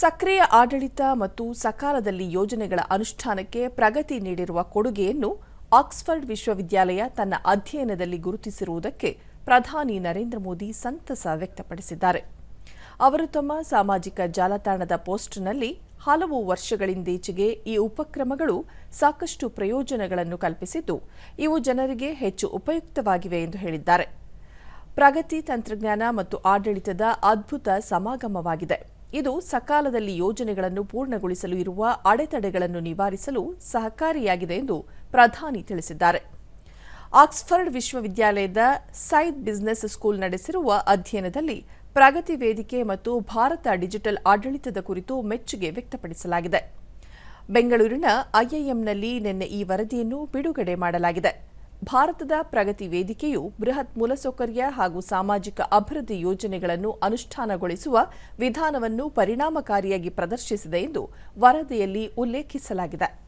ಸಕ್ರಿಯ ಆಡಳಿತ ಮತ್ತು ಸಕಾಲದಲ್ಲಿ ಯೋಜನೆಗಳ ಅನುಷ್ಠಾನಕ್ಕೆ ಪ್ರಗತಿ ನೀಡಿರುವ ಕೊಡುಗೆಯನ್ನು ಆಕ್ಸ್ಫರ್ಡ್ ವಿಶ್ವವಿದ್ಯಾಲಯ ತನ್ನ ಅಧ್ಯಯನದಲ್ಲಿ ಗುರುತಿಸಿರುವುದಕ್ಕೆ ಪ್ರಧಾನಿ ನರೇಂದ್ರ ಮೋದಿ ಸಂತಸ ವ್ಯಕ್ತಪಡಿಸಿದ್ದಾರೆ. ಅವರು ತಮ್ಮ ಸಾಮಾಜಿಕ ಜಾಲತಾಣದ ಪೋಸ್ಟ್ನಲ್ಲಿ ಹಲವು ವರ್ಷಗಳಿಂದೀಚೆಗೆ ಈ ಉಪಕ್ರಮಗಳು ಸಾಕಷ್ಟು ಪ್ರಯೋಜನಗಳನ್ನು ಕಲ್ಪಿಸಿದ್ದು, ಇವು ಜನರಿಗೆ ಹೆಚ್ಚು ಉಪಯುಕ್ತವಾಗಿವೆ ಎಂದು ಹೇಳಿದ್ದಾರೆ. ಪ್ರಗತಿ ತಂತ್ರಜ್ಞಾನ ಮತ್ತು ಆಡಳಿತದ ಅದ್ಭುತ ಸಮಾಗಮವಾಗಿದೆ. ಇದು ಸಕಾಲದಲ್ಲಿ ಯೋಜನೆಗಳನ್ನು ಪೂರ್ಣಗೊಳಿಸಲು ಇರುವ ಅಡೆತಡೆಗಳನ್ನು ನಿವಾರಿಸಲು ಸಹಕಾರಿಯಾಗಿದೆ ಎಂದು ಪ್ರಧಾನಿ ತಿಳಿಸಿದ್ದಾರೆ. ಆಕ್ಸ್ಫರ್ಡ್ ವಿಶ್ವವಿದ್ಯಾಲಯದ ಸೈದ್ ಬಿಸಿನೆಸ್ ಸ್ಕೂಲ್ ನಡೆಸಿರುವ ಅಧ್ಯಯನದಲ್ಲಿ ಪ್ರಗತಿ ವೇದಿಕೆ ಮತ್ತು ಭಾರತ ಡಿಜಿಟಲ್ ಆಡಳಿತದ ಕುರಿತು ಮೆಚ್ಚುಗೆ ವ್ಯಕ್ತಪಡಿಸಲಾಗಿದೆ. ಬೆಂಗಳೂರಿನ ಐಐಎಂನಲ್ಲಿ ನಿನ್ನೆ ಈ ವರದಿಯನ್ನು ಬಿಡುಗಡೆ ಮಾಡಲಾಗಿದೆ. ಭಾರತದ ಪ್ರಗತಿ ವೇದಿಕೆಯು ಬೃಹತ್ ಮೂಲಸೌಕರ್ಯ ಹಾಗೂ ಸಾಮಾಜಿಕ ಅಭಿವೃದ್ಧಿ ಯೋಜನೆಗಳನ್ನು ಅನುಷ್ಠಾನಗೊಳಿಸುವ ವಿಧಾನವನ್ನು ಪರಿಣಾಮಕಾರಿಯಾಗಿ ಪ್ರದರ್ಶಿಸಿದೆ ಎಂದು ವರದಿಯಲ್ಲಿ ಉಲ್ಲೇಖಿಸಲಾಗಿದೆ.